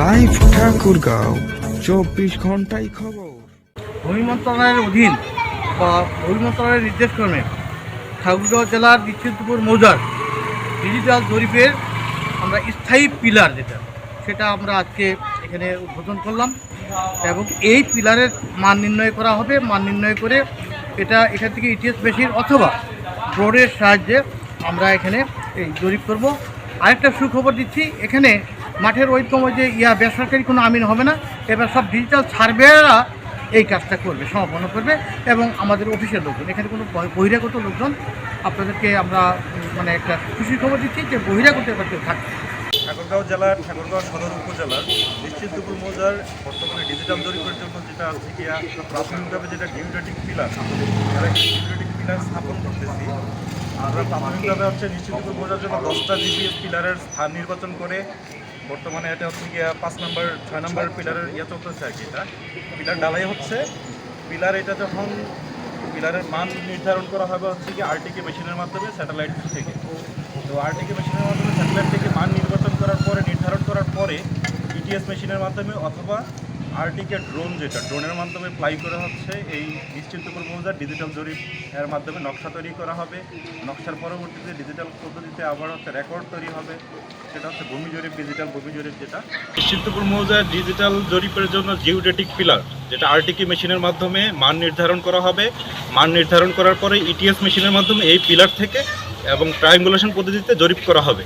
Live Thakurgaon চব্বিশ ঘন্টায় খবর। ভূমি মন্ত্রণালয়ের অধীন বা ভূমি মন্ত্রণালয়ের নির্দেশক্রমে ঠাকুরগাঁও জেলার বিচ্ছিন্নপুর মৌজার ডিজিটাল জরিপের আমরা স্থায়ী পিলার যেটা, সেটা আমরা আজকে এখানে উদ্বোধন করলাম এবং এই পিলারের মান নির্ণয় করা হবে মান নির্ণয় করে এটা এখান থেকে ইটিএস মেশিন অথবা ড্রোনের সাহায্যে আমরা এখানে এই জরিপ করব আরেকটা সুখবর দিচ্ছি, এখানে মাঠের ওইরকম ওই যে ইয়া বেসরকারি কোনো আমিন হবে না, এবার সব ডিজিটাল সার্ভেয়াররা এই কাজটা করবে, সমাপন করবে এবং আমাদের অফিসের লোকজন, এখানে কোনো বহিরাগত লোকজন, আপনাদেরকে আমরা মানে একটা খুশির খবর দিচ্ছি যে বহিরাগত এবার কেউ থাকবে। ঠাকুরগাঁও জেলার ঠাকুরগাঁও সদর উপজেলার নিশ্চিন্তপুর মৌজার বর্তমানে ডিজিটাল জরিপের জন্য যেটা আছে কি প্রাথমিকভাবে যেটা ডিউটেটিক পিলার আমরা ডিউটেটিক পিলার স্থাপন করতেছি? আমরা প্রাথমিকভাবে হচ্ছে নিশ্চিন্তপুর মৌজার জন্য দশটা জিপিএস পিলারের স্থান নির্বাচন করে বর্তমানে এটা হচ্ছে গিয়া পাঁচ নম্বর, ছয় নম্বর পিলারের ইয়ে চলতেছে আর কি এটা। পিলার ডালাই হচ্ছে। পিলার এটা যখন পিলারের মান নির্ধারণ করা হবে হচ্ছে কি আরটিকে মেশিনের মাধ্যমে স্যাটেলাইট থেকে। তো আরটিকে মেশিনের মাধ্যমে স্যাটেলাইট থেকে মান নির্বাচন করার পরে, নির্ধারণ করার পরে ইটিএস মেশিনের মাধ্যমে অথবা আরটিকে ড্রোন যেটা ড্রোনের মাধ্যমে ফ্লাই করে হচ্ছে, এই নিশ্চিন্তপুর মৌজার ডিজিটাল জরিপ এর মাধ্যমে নকশা তৈরি করা হবে। নকশার পরবর্তীতে ডিজিটাল পদ্ধতিতে আবার হচ্ছে রেকর্ড তৈরি হবে। সেটা হচ্ছে ভূমি জরিপ ডিজিটাল ভূমি জরিপ যেটা। নিশ্চিন্তপুর মৌজার ডিজিটাল জরিপের জন্য জিওডেটিক পিলার যেটা আরটিকি মেশিনের মাধ্যমে মান নির্ধারণ করা হবে। মান নির্ধারণ করার পরে ইটিএস মেশিনের মাধ্যমে এই পিলার থেকে এবং ট্রায়াঙ্গুলেশন পদ্ধতিতে জরিপ করা হবে।